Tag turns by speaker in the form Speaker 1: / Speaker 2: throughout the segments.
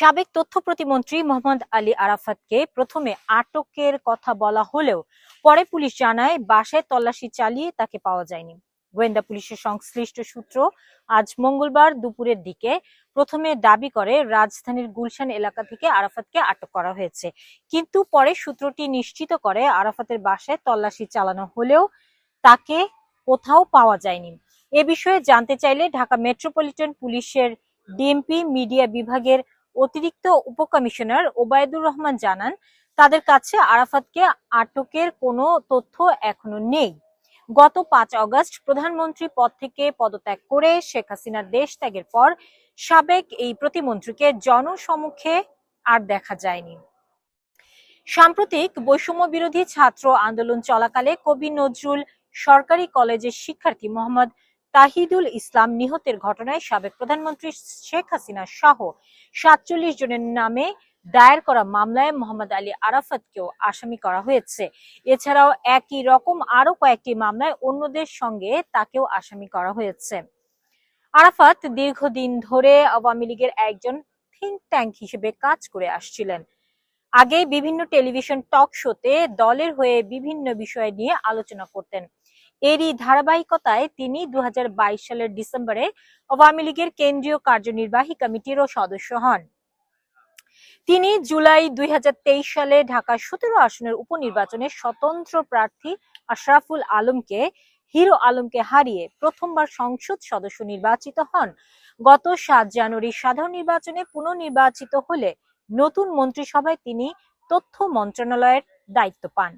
Speaker 1: সাবেক তথ্য প্রতিমন্ত্রী মোহাম্মদ আলী আরাফাতকে প্রথমে আটকের কথা বলা হলেও পরে পুলিশ জানায়, বাসায় তল্লাশি চালিয়ে তাকে পাওয়া যায়নি। গোয়েন্দা পুলিশের সংশ্লিষ্ট সূত্র আজ মঙ্গলবার দুপুরের দিকে প্রথমে দাবি করে, রাজধানীর গুলশান এলাকা থেকে আরাফাতকে আটক করা হয়েছে। কিন্তু পরে সূত্রটি নিশ্চিত করে, আরাফাতের বাসায় তল্লাশি চালানো হলেও তাকে কোথাও পাওয়া যায়নি। এ বিষয়ে জানতে চাইলে ঢাকা মেট্রোপলিটন পুলিশের ডিএমপি মিডিয়া বিভাগের অতিরিক্ত উপকমিশনার ওবায়দুর রহমান জানান, তাদের কাছে আরাফাতকে আটকের কোনো তথ্য এখনও নেই। গত পাঁচ অগস্ট প্রধানমন্ত্রী পদ থেকে পদত্যাগ করে শেখ হাসিনার দেশ ত্যাগের পর সাবেক এই প্রতিমন্ত্রীকে জনসমুখে আর দেখা যায়নি। সাম্প্রতিক বৈষম্য বিরোধী ছাত্র আন্দোলন চলাকালে কবি নজরুল সরকারি কলেজের শিক্ষার্থী মোহাম্মদ তাহিদুল ইসলাম নিহতের ঘটনায় সাবেক প্রধানমন্ত্রী শেখ হাসিনা সহ সাতচল্লিশ জনের নামে দায়ের করা মামলায় মোহাম্মদ আলী আরাফাতকেও আসামি করা হয়েছে। এছাড়াও একই রকম আরও কয়েকটি মামলায় অন্যদের সঙ্গে তাকেও আসামি করা হয়েছে। আরাফাত দীর্ঘদিন ধরে আওয়ামী লীগের একজন থিঙ্ক ট্যাঙ্ক হিসেবে কাজ করে আসছিলেন। আগে বিভিন্ন টেলিভিশন টক শোতে দলের হয়ে বিভিন্ন বিষয় নিয়ে আলোচনা করতেন। এরই ধারাবাহিকতায় তিনি দুই হাজার বাইশ সালের ডিসেম্বরে আওয়ামী লীগের কেন্দ্রীয় কার্যনির্বাহী কমিটিরও সদস্য হন। তিনি জুলাই দুই হাজার তেইশ সালে ঢাকা সতেরো আসনের উপনির্বাচনে স্বতন্ত্র প্রার্থী আশরাফুল আলমকে, হিরো আলমকে হারিয়ে প্রথমবার সংসদ সদস্য নির্বাচিত হন। গত সাত জানুয়ারি সাধারণ নির্বাচনে পুনর্নির্বাচিত হলে নতুন মন্ত্রিসভায় তিনি তথ্য মন্ত্রণালয়ের দায়িত্ব পান।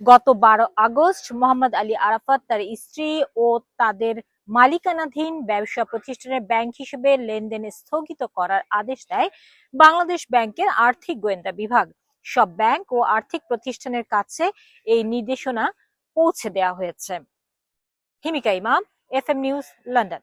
Speaker 1: গত বারো আগস্ট মোহাম্মদ আলী আরাফাত তার স্ত্রী ও তাদের মালিকানাধীন ব্যবসা প্রতিষ্ঠানের ব্যাংক হিসেবে লেনদেন স্থগিত করার আদেশ দেয় বাংলাদেশ ব্যাংকের আর্থিক গোয়েন্দা বিভাগ। সব ব্যাংক ও আর্থিক প্রতিষ্ঠানের কাছে এই নির্দেশনা পৌঁছে দেওয়া হয়েছে। হিমিকা ইমাম এফ এম নিউজ, লন্ডন।